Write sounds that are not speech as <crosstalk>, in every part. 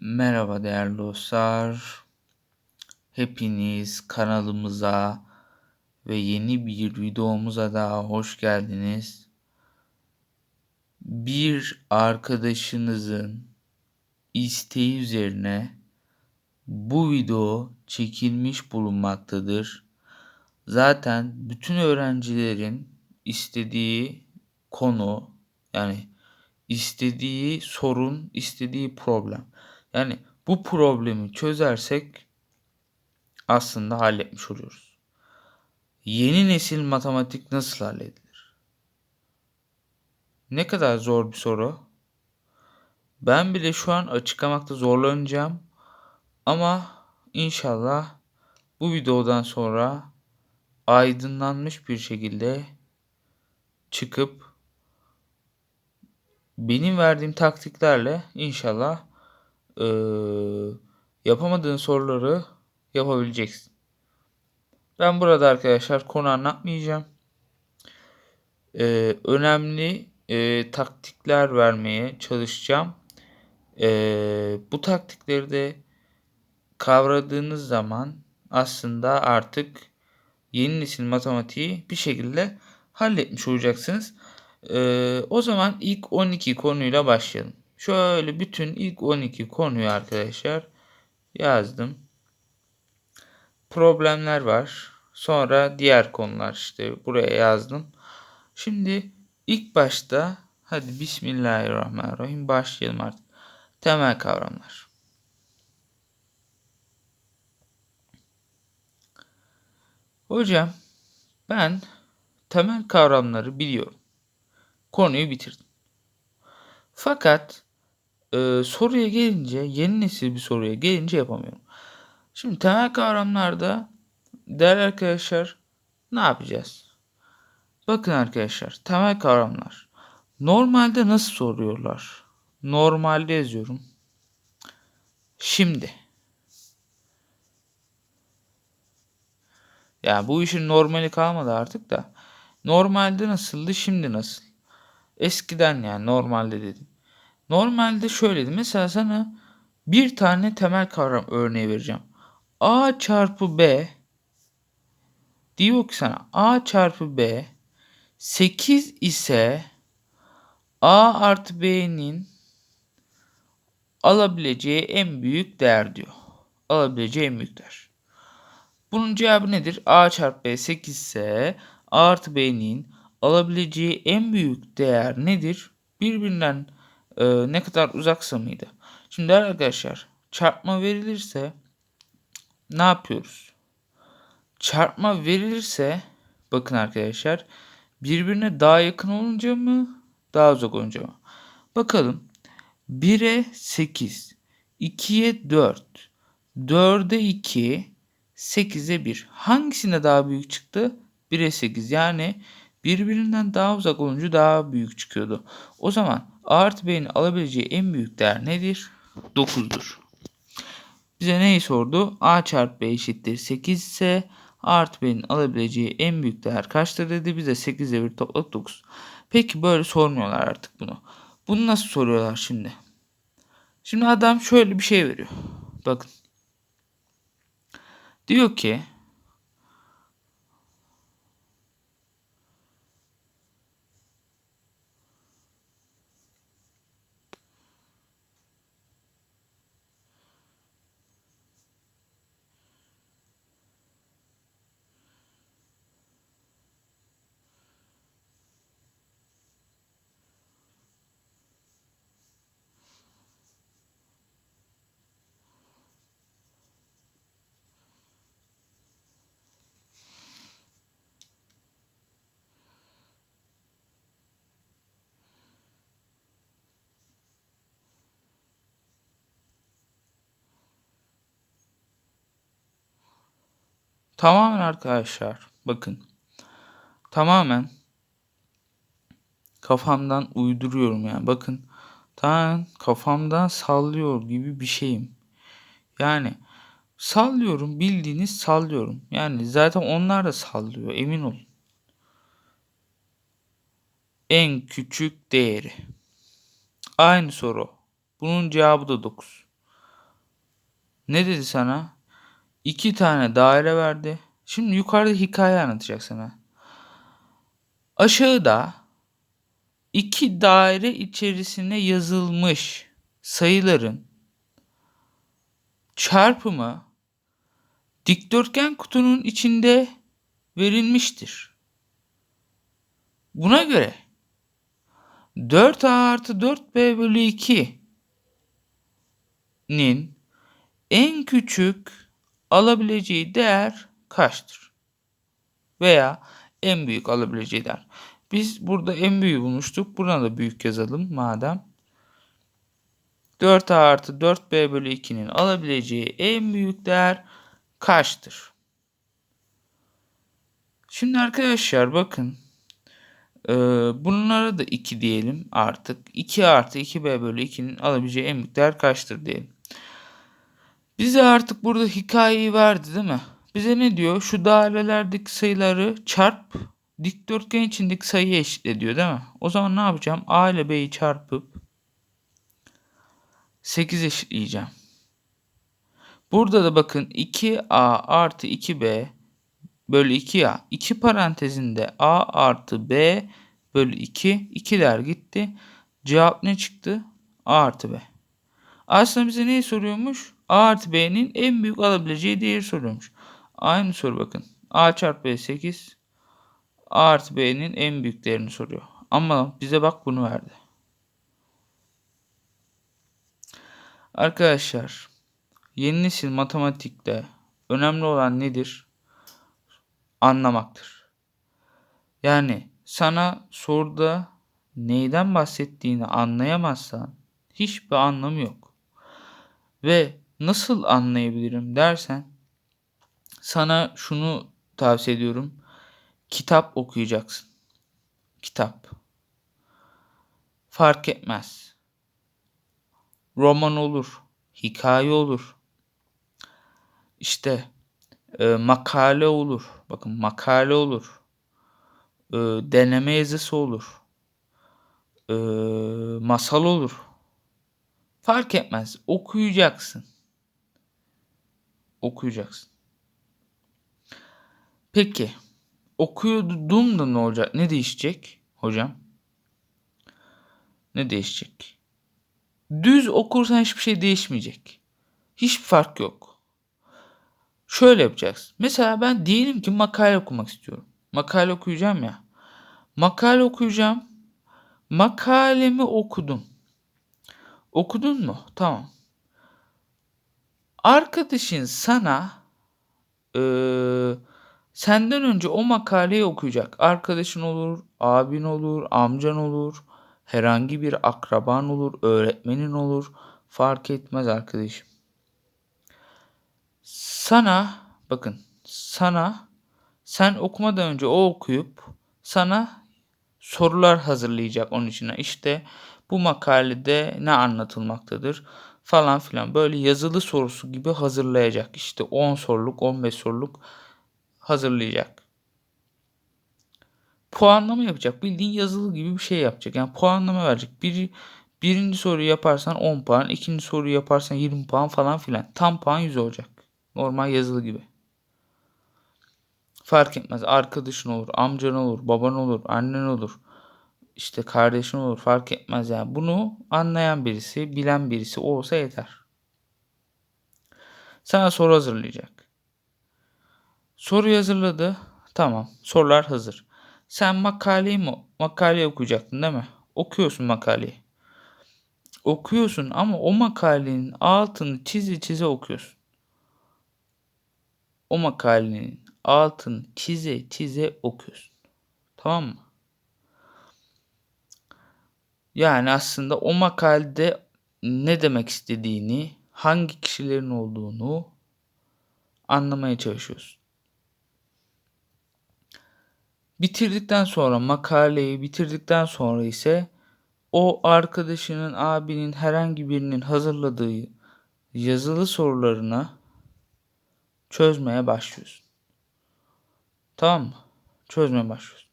Merhaba değerli dostlar. Hepiniz kanalımıza ve yeni bir videomuza daha hoş geldiniz. Bir arkadaşınızın isteği üzerine bu video çekilmiş bulunmaktadır. Zaten bütün öğrencilerin istediği konu yani istediği sorun, istediği problem. Yani bu problemi çözersek aslında halletmiş oluyoruz. Yeni nesil matematik nasıl halledilir? Ne kadar zor bir soru. Ben bile şu an açıklamakta zorlanacağım. Ama inşallah bu videodan sonra aydınlanmış bir şekilde çıkıp benim verdiğim taktiklerle inşallah e, yapamadığın soruları yapabileceksin. Ben burada arkadaşlar konu anlatmayacağım. E, önemli e, taktikler vermeye çalışacağım. E, bu taktikleri de kavradığınız zaman aslında artık yeni nesil matematiği bir şekilde halletmiş olacaksınız. Ee, o zaman ilk 12 konuyla başlayalım. Şöyle bütün ilk 12 konuyu arkadaşlar yazdım. Problemler var. Sonra diğer konular işte buraya yazdım. Şimdi ilk başta hadi Bismillahirrahmanirrahim başlayalım artık. Temel kavramlar. Hocam ben temel kavramları biliyorum. Konuyu bitirdim. Fakat e, soruya gelince yeni nesil bir soruya gelince yapamıyorum. Şimdi temel kavramlarda değerli arkadaşlar ne yapacağız? Bakın arkadaşlar temel kavramlar. Normalde nasıl soruyorlar? Normalde yazıyorum. Şimdi. Yani bu işin normali kalmadı artık da. Normalde nasıldı şimdi nasıl? Eskiden yani normalde dedim. Normalde şöyleydi. Mesela sana bir tane temel kavram örneği vereceğim. A çarpı B diyor ki sana A çarpı B 8 ise A artı B'nin alabileceği en büyük değer diyor. Alabileceği en büyük değer. Bunun cevabı nedir? A çarpı B 8 ise A artı B'nin alabileceği en büyük değer nedir? Birbirinden e, ne kadar uzaksa mıydı? Şimdi arkadaşlar çarpma verilirse ne yapıyoruz? Çarpma verilirse bakın arkadaşlar birbirine daha yakın olunca mı daha uzak olunca mı? Bakalım 1'e 8, 2'ye 4, 4'e 2, 8'e 1. Hangisine daha büyük çıktı? 1'e 8 yani birbirinden daha uzak olunca daha büyük çıkıyordu. O zaman A artı B'nin alabileceği en büyük değer nedir? 9'dur. Bize neyi sordu? A çarpı B eşittir 8 ise A artı B'nin alabileceği en büyük değer kaçtır dedi. Bize 8 ile 1 topladık 9. Peki böyle sormuyorlar artık bunu. Bunu nasıl soruyorlar şimdi? Şimdi adam şöyle bir şey veriyor. Bakın. Diyor ki Tamamen arkadaşlar bakın. Tamamen kafamdan uyduruyorum yani. Bakın tamamen kafamdan sallıyor gibi bir şeyim. Yani sallıyorum bildiğiniz sallıyorum. Yani zaten onlar da sallıyor emin olun. En küçük değeri. Aynı soru. Bunun cevabı da 9. Ne dedi sana? İki tane daire verdi. Şimdi yukarıda hikaye anlatacak sana. Aşağıda iki daire içerisine yazılmış sayıların çarpımı dikdörtgen kutunun içinde verilmiştir. Buna göre 4a artı 4b bölü 2'nin en küçük alabileceği değer kaçtır? Veya en büyük alabileceği değer. Biz burada en büyüğü bulmuştuk. Buna da büyük yazalım madem. 4a artı 4b bölü 2'nin alabileceği en büyük değer kaçtır? Şimdi arkadaşlar bakın. Ee, bunlara da 2 diyelim artık. 2 artı 2b bölü 2'nin alabileceği en büyük değer kaçtır diyelim. Bize artık burada hikayeyi verdi değil mi? Bize ne diyor? Şu dairelerdeki sayıları çarp dikdörtgen içindeki sayıyı eşitle diyor değil mi? O zaman ne yapacağım? A ile B'yi çarpıp 8 eşitleyeceğim. Burada da bakın 2A artı 2B bölü 2A. 2 parantezinde A artı B bölü 2. 2'ler gitti. Cevap ne çıktı? A artı B. Aslında bize neyi soruyormuş? A artı B'nin en büyük alabileceği değeri soruyormuş. Aynı soru bakın. A çarpı B 8. A artı B'nin en büyük değerini soruyor. Ama bize bak bunu verdi. Arkadaşlar yeni nesil matematikte önemli olan nedir? Anlamaktır. Yani sana soruda neyden bahsettiğini anlayamazsan hiçbir anlamı yok. Ve nasıl anlayabilirim dersen sana şunu tavsiye ediyorum. Kitap okuyacaksın. Kitap. Fark etmez. Roman olur, hikaye olur. İşte e, makale olur. Bakın makale olur. E, deneme yazısı olur. E, masal olur. Fark etmez. Okuyacaksın. Okuyacaksın. Peki. Okuyordum da ne olacak? Ne değişecek hocam? Ne değişecek? Düz okursan hiçbir şey değişmeyecek. Hiçbir fark yok. Şöyle yapacaksın. Mesela ben diyelim ki makale okumak istiyorum. Makale okuyacağım ya. Makale okuyacağım. Makalemi okudum. Okudun mu? Tamam. Arkadaşın sana e, senden önce o makaleyi okuyacak. Arkadaşın olur, abin olur, amcan olur, herhangi bir akraban olur, öğretmenin olur. Fark etmez arkadaşım. Sana bakın sana sen okumadan önce o okuyup sana sorular hazırlayacak onun için. İşte bu makalede ne anlatılmaktadır falan filan böyle yazılı sorusu gibi hazırlayacak. İşte 10 soruluk 15 soruluk hazırlayacak. Puanlama yapacak. Bildiğin yazılı gibi bir şey yapacak. Yani puanlama verecek. Bir, birinci soruyu yaparsan 10 puan, ikinci soruyu yaparsan 20 puan falan filan. Tam puan 100 olacak. Normal yazılı gibi. Fark etmez. Arkadaşın olur, amcan olur, baban olur, annen olur işte kardeşin olur fark etmez yani. Bunu anlayan birisi, bilen birisi olsa yeter. Sana soru hazırlayacak. Soru hazırladı. Tamam. Sorular hazır. Sen makaleyi mi makale okuyacaktın değil mi? Okuyorsun makaleyi. Okuyorsun ama o makalenin altını çize çize okuyorsun. O makalenin altını çize çize okuyorsun. Tamam mı? Yani aslında o makalede ne demek istediğini, hangi kişilerin olduğunu anlamaya çalışıyorsun. Bitirdikten sonra makaleyi bitirdikten sonra ise o arkadaşının, abinin, herhangi birinin hazırladığı yazılı sorularına çözmeye başlıyorsun. Tamam mı? Çözmeye başlıyorsun.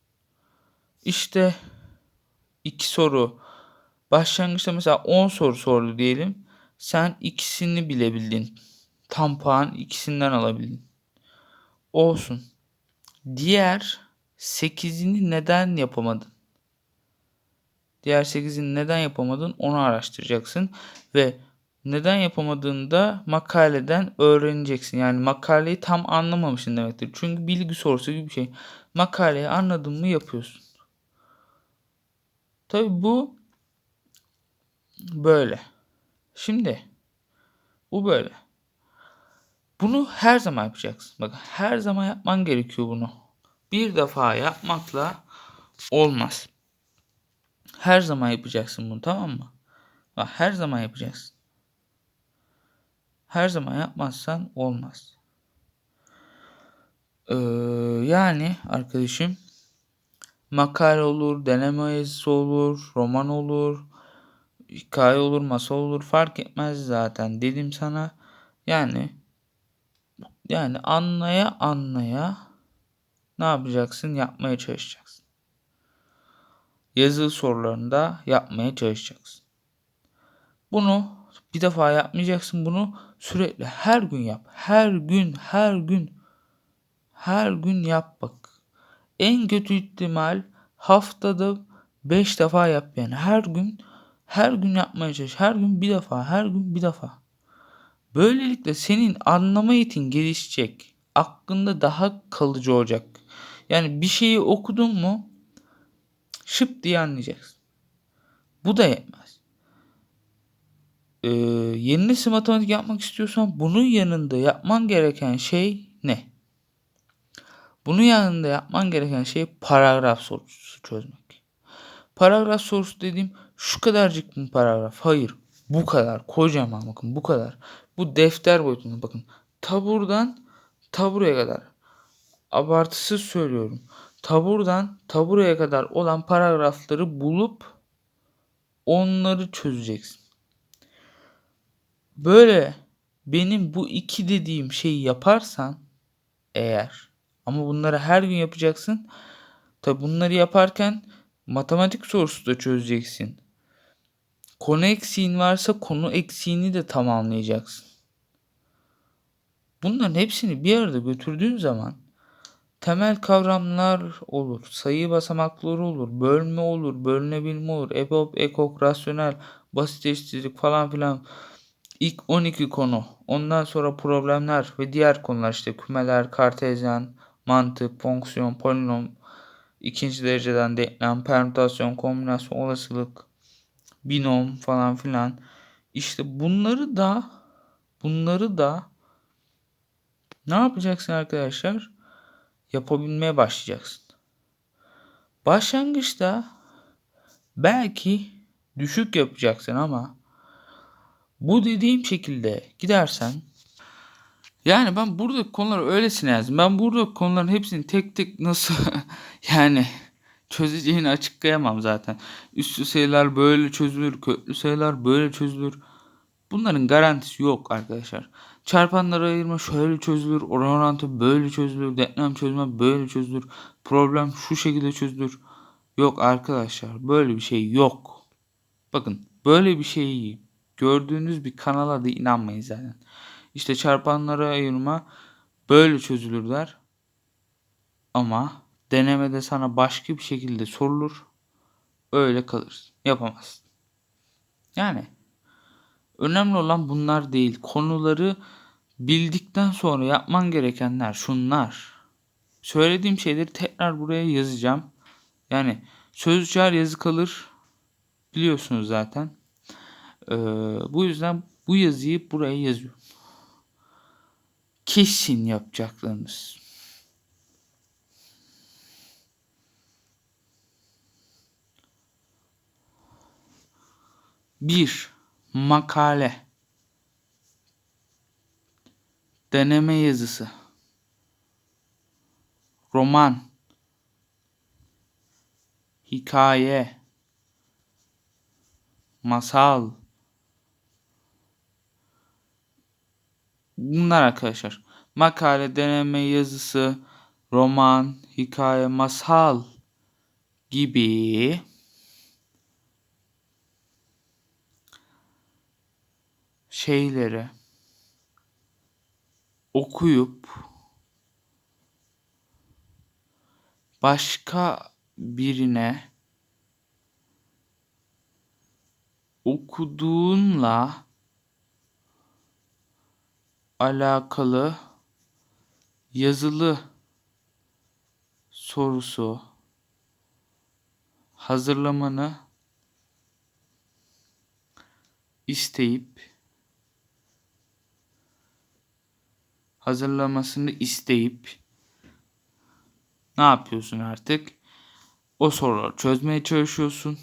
İşte iki soru Başlangıçta mesela 10 soru sordu diyelim. Sen ikisini bilebildin. tam puan ikisinden alabildin. Olsun. Diğer 8'ini neden yapamadın? Diğer 8'ini neden yapamadın onu araştıracaksın ve neden yapamadığını da makaleden öğreneceksin. Yani makaleyi tam anlamamışsın demektir. Çünkü bilgi sorusu gibi bir şey. Makaleyi anladın mı yapıyorsun. Tabi bu böyle. Şimdi bu böyle. Bunu her zaman yapacaksın. Bakın her zaman yapman gerekiyor bunu. Bir defa yapmakla olmaz. Her zaman yapacaksın bunu tamam mı? Bak her zaman yapacaksın. Her zaman yapmazsan olmaz. Ee, yani arkadaşım makale olur, deneme yazısı olur, roman olur, hikaye olur, masal olur fark etmez zaten dedim sana. Yani yani anlaya anlaya ne yapacaksın? Yapmaya çalışacaksın. Yazılı sorularında yapmaya çalışacaksın. Bunu bir defa yapmayacaksın bunu sürekli her gün yap. Her gün, her gün. Her gün yap bak. En kötü ihtimal haftada 5 defa yap yani. Her gün her gün yapmaya çalış. Her gün bir defa, her gün bir defa. Böylelikle senin anlama yetin gelişecek. Aklında daha kalıcı olacak. Yani bir şeyi okudun mu şıp diye anlayacaksın. Bu da yetmez. Ee, yeni nesil matematik yapmak istiyorsan bunun yanında yapman gereken şey ne? Bunun yanında yapman gereken şey paragraf sorusu çözmek. Paragraf sorusu dediğim şu kadarcık bir paragraf. Hayır. Bu kadar. Kocaman bakın bu kadar. Bu defter boyutunda bakın. Taburdan taburaya kadar. Abartısız söylüyorum. Taburdan taburaya kadar olan paragrafları bulup onları çözeceksin. Böyle benim bu iki dediğim şeyi yaparsan eğer ama bunları her gün yapacaksın. Tabi bunları yaparken matematik sorusu da çözeceksin. Konu eksiğin varsa konu eksiğini de tamamlayacaksın. Bunların hepsini bir arada götürdüğün zaman temel kavramlar olur, sayı basamakları olur, bölme olur, bölünebilme olur, EBOB, ekok, rasyonel, basit eşitlik falan filan. İlk 12 konu. Ondan sonra problemler ve diğer konular işte kümeler, kartezyen, mantık, fonksiyon, polinom, ikinci dereceden denklem, permütasyon, kombinasyon, olasılık, binom falan filan. İşte bunları da bunları da ne yapacaksın arkadaşlar? Yapabilmeye başlayacaksın. Başlangıçta belki düşük yapacaksın ama bu dediğim şekilde gidersen yani ben burada konuları öylesine yazdım. Ben burada konuların hepsini tek tek nasıl <laughs> yani çözeceğini açıklayamam zaten. Üstü sayılar böyle çözülür, köklü sayılar böyle çözülür. Bunların garantisi yok arkadaşlar. Çarpanları ayırma şöyle çözülür, oran orantı böyle çözülür, denklem çözme böyle çözülür, problem şu şekilde çözülür. Yok arkadaşlar böyle bir şey yok. Bakın böyle bir şeyi gördüğünüz bir kanala da inanmayın zaten. İşte çarpanlara ayırma böyle çözülürler. Ama denemede sana başka bir şekilde sorulur. Öyle kalır. Yapamazsın. Yani önemli olan bunlar değil. Konuları bildikten sonra yapman gerekenler şunlar. Söylediğim şeyleri tekrar buraya yazacağım. Yani söz uçar yazı kalır. Biliyorsunuz zaten. Ee, bu yüzden bu yazıyı buraya yazıyorum. Kesin yapacaklarınız. Bir makale. Deneme yazısı. Roman. Hikaye. Masal. Bunlar arkadaşlar. Makale, deneme yazısı, roman, hikaye, masal gibi şeyleri okuyup başka birine okuduğunla alakalı yazılı sorusu hazırlamanı isteyip hazırlamasını isteyip ne yapıyorsun artık? O soruları çözmeye çalışıyorsun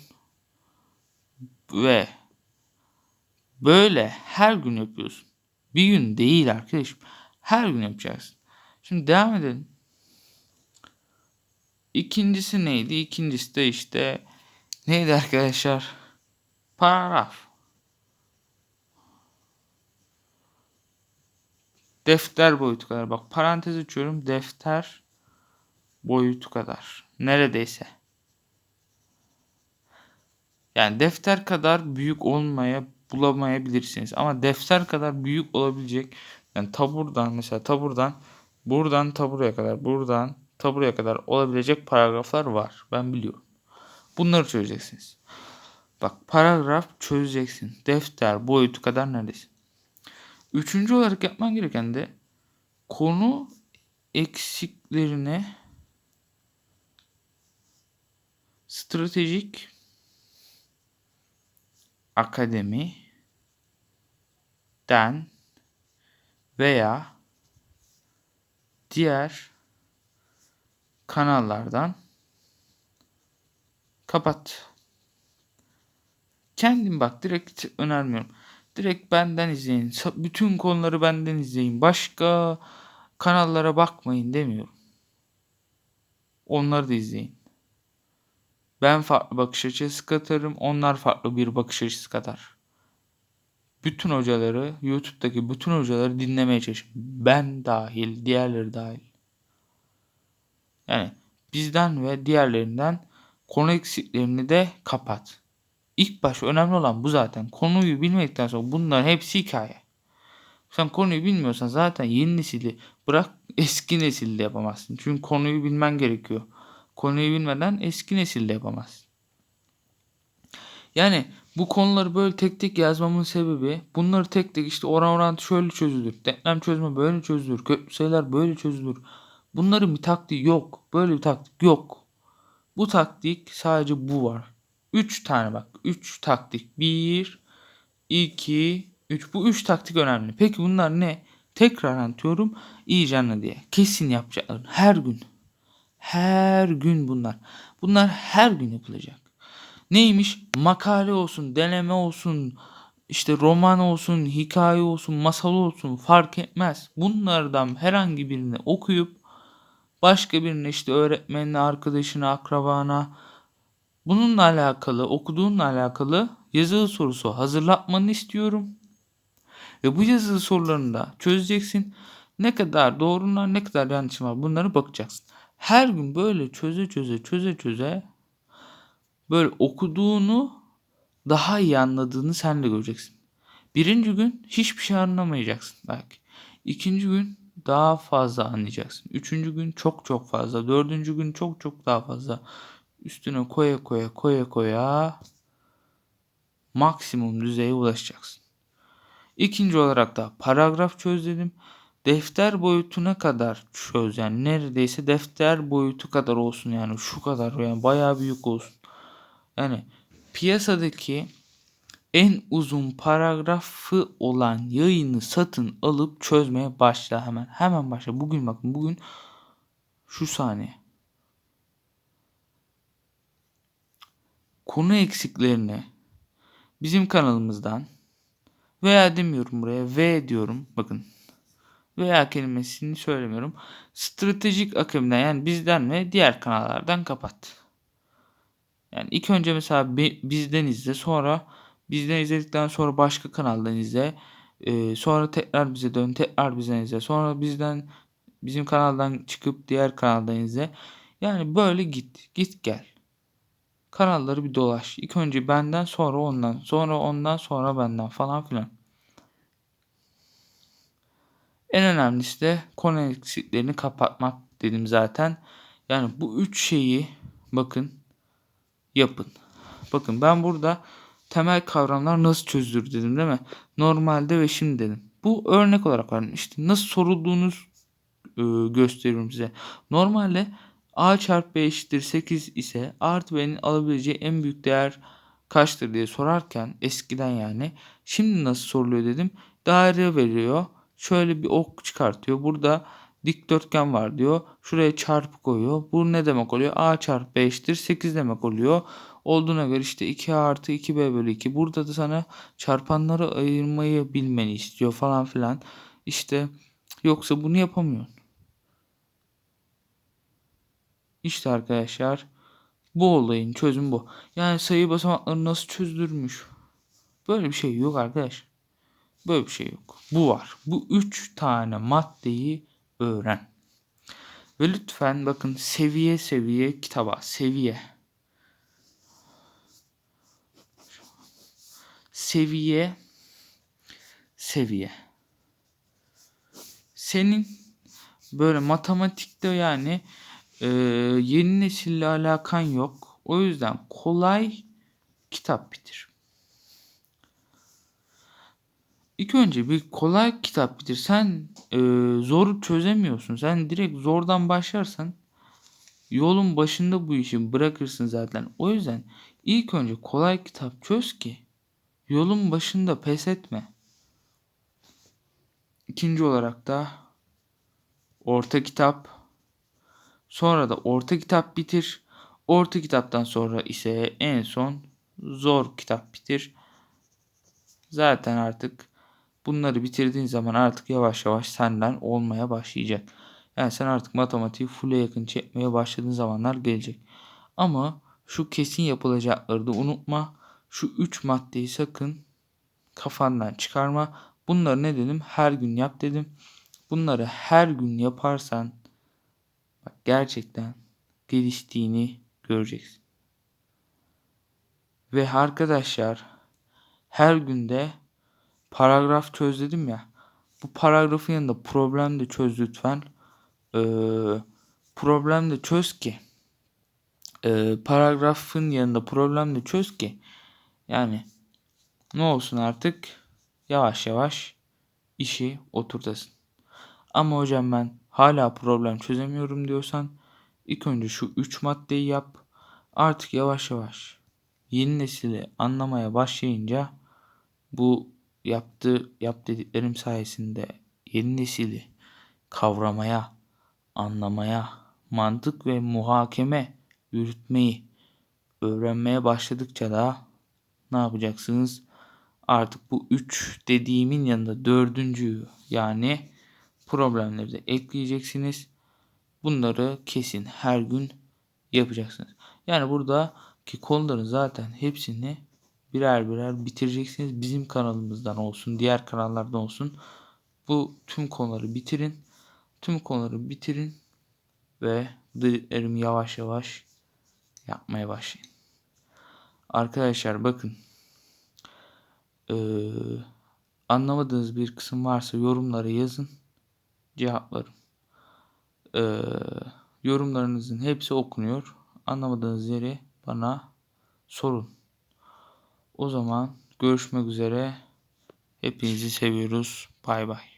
ve böyle her gün yapıyorsun. Bir gün değil arkadaşım. Her gün yapacaksın. Şimdi devam edelim. İkincisi neydi? İkincisi de işte neydi arkadaşlar? Paragraf. Defter boyutu kadar. Bak parantez açıyorum. Defter boyutu kadar. Neredeyse. Yani defter kadar büyük olmaya bulamayabilirsiniz. Ama defter kadar büyük olabilecek yani taburdan mesela taburdan buradan taburaya kadar buradan taburaya kadar olabilecek paragraflar var. Ben biliyorum. Bunları çözeceksiniz. Bak paragraf çözeceksin. Defter boyutu kadar neredesin? Üçüncü olarak yapman gereken de konu eksiklerine stratejik akademi den veya diğer kanallardan kapat. Kendim bak direkt önermiyorum. Direkt benden izleyin. Bütün konuları benden izleyin. Başka kanallara bakmayın demiyorum. Onları da izleyin. Ben farklı bakış açısı katarım. Onlar farklı bir bakış açısı katar. Bütün hocaları, YouTube'daki bütün hocaları dinlemeye çalışın. Ben dahil, diğerleri dahil. Yani bizden ve diğerlerinden konu eksiklerini de kapat. İlk baş önemli olan bu zaten. Konuyu bilmedikten sonra bunların hepsi hikaye. Sen konuyu bilmiyorsan zaten yeni nesili bırak <laughs> eski nesilde yapamazsın. Çünkü konuyu bilmen gerekiyor. Konuyu bilmeden eski nesilde yapamazsın. Yani bu konuları böyle tek tek yazmamın sebebi bunları tek tek işte oran orantı şöyle çözülür. Denklem çözme böyle çözülür. Köklü sayılar böyle çözülür. Bunların bir taktiği yok. Böyle bir taktik yok. Bu taktik sadece bu var. 3 tane bak. 3 taktik. 1, 2, 3. Bu 3 taktik önemli. Peki bunlar ne? Tekrar anlatıyorum. İyice anla diye. Kesin yapacaklar. Her gün. Her gün bunlar. Bunlar her gün yapılacak. Neymiş? Makale olsun, deneme olsun, işte roman olsun, hikaye olsun, masal olsun fark etmez. Bunlardan herhangi birini okuyup başka birine işte öğretmenine, arkadaşına, akrabana bununla alakalı, okuduğunla alakalı yazılı sorusu hazırlatmanı istiyorum. Ve bu yazılı sorularını da çözeceksin. Ne kadar doğrular ne kadar yanlış var bunları bakacaksın. Her gün böyle çöze çöze çöze çöze böyle okuduğunu daha iyi anladığını sen de göreceksin. Birinci gün hiçbir şey anlamayacaksın belki. İkinci gün daha fazla anlayacaksın. Üçüncü gün çok çok fazla. Dördüncü gün çok çok daha fazla. Üstüne koya koya koya koya maksimum düzeye ulaşacaksın. İkinci olarak da paragraf çöz dedim. Defter boyutuna kadar çöz yani neredeyse defter boyutu kadar olsun yani şu kadar yani bayağı büyük olsun. Yani piyasadaki en uzun paragrafı olan yayını satın alıp çözmeye başla hemen. Hemen başla. Bugün bakın bugün şu saniye. Konu eksiklerini bizim kanalımızdan veya demiyorum buraya V diyorum. Bakın veya kelimesini söylemiyorum. Stratejik akımdan yani bizden ve diğer kanallardan kapat. Yani ilk önce mesela bizden izle sonra bizden izledikten sonra başka kanaldan izle. Ee, sonra tekrar bize dön tekrar bizden izle. Sonra bizden bizim kanaldan çıkıp diğer kanaldan izle. Yani böyle git git gel. Kanalları bir dolaş. İlk önce benden sonra ondan sonra ondan sonra benden falan filan. En önemlisi de konu eksiklerini kapatmak dedim zaten. Yani bu üç şeyi bakın yapın. Bakın ben burada temel kavramlar nasıl çözülür dedim değil mi? Normalde ve şimdi dedim. Bu örnek olarak verdim. İşte nasıl sorulduğunuz e, gösteriyorum size. Normalde a çarpı b eşittir 8 ise a artı b'nin alabileceği en büyük değer kaçtır diye sorarken eskiden yani şimdi nasıl soruluyor dedim. Daire veriyor. Şöyle bir ok çıkartıyor. Burada dikdörtgen var diyor. Şuraya çarpı koyuyor. Bu ne demek oluyor? a çarpı b eşittir 8 demek oluyor. Olduğuna göre işte 2a artı 2b bölü 2. Burada da sana çarpanları ayırmayı bilmeni istiyor falan filan. İşte yoksa bunu yapamıyorsun. İşte arkadaşlar bu olayın çözümü bu. Yani sayı basamakları nasıl çözülürmüş? Böyle bir şey yok arkadaş. Böyle bir şey yok. Bu var. Bu üç tane maddeyi öğren. Ve lütfen bakın seviye seviye kitaba seviye. Seviye seviye. Senin böyle matematikte yani e, yeni nesille alakan yok. O yüzden kolay kitap bitir. İlk önce bir kolay kitap bitir. Sen e, zoru çözemiyorsun. Sen direkt zordan başlarsan yolun başında bu işi bırakırsın zaten. O yüzden ilk önce kolay kitap çöz ki yolun başında pes etme. İkinci olarak da orta kitap sonra da orta kitap bitir. Orta kitaptan sonra ise en son zor kitap bitir. Zaten artık bunları bitirdiğin zaman artık yavaş yavaş senden olmaya başlayacak. Yani sen artık matematiği full'e yakın çekmeye başladığın zamanlar gelecek. Ama şu kesin yapılacakları da unutma. Şu 3 maddeyi sakın kafandan çıkarma. Bunları ne dedim? Her gün yap dedim. Bunları her gün yaparsan bak gerçekten geliştiğini göreceksin. Ve arkadaşlar her günde paragraf çöz dedim ya. Bu paragrafın yanında problem de çöz lütfen. Ee, problem de çöz ki e, paragrafın yanında problem de çöz ki yani ne olsun artık yavaş yavaş işi oturtasın. Ama hocam ben hala problem çözemiyorum diyorsan ilk önce şu 3 maddeyi yap. Artık yavaş yavaş yeni nesili anlamaya başlayınca bu yaptığı yap dediklerim sayesinde yeni nesili kavramaya, anlamaya, mantık ve muhakeme yürütmeyi öğrenmeye başladıkça da ne yapacaksınız? Artık bu üç dediğimin yanında dördüncüyü yani problemleri de ekleyeceksiniz. Bunları kesin her gün yapacaksınız. Yani buradaki konuların zaten hepsini birer birer bitireceksiniz. Bizim kanalımızdan olsun, diğer kanallardan olsun. Bu tüm konuları bitirin. Tüm konuları bitirin ve dediklerimi yavaş yavaş yapmaya başlayın. Arkadaşlar bakın. Ee, anlamadığınız bir kısım varsa yorumlara yazın. Cevaplarım. Ee, yorumlarınızın hepsi okunuyor. Anlamadığınız yeri bana sorun. O zaman görüşmek üzere. Hepinizi seviyoruz. Bay bay.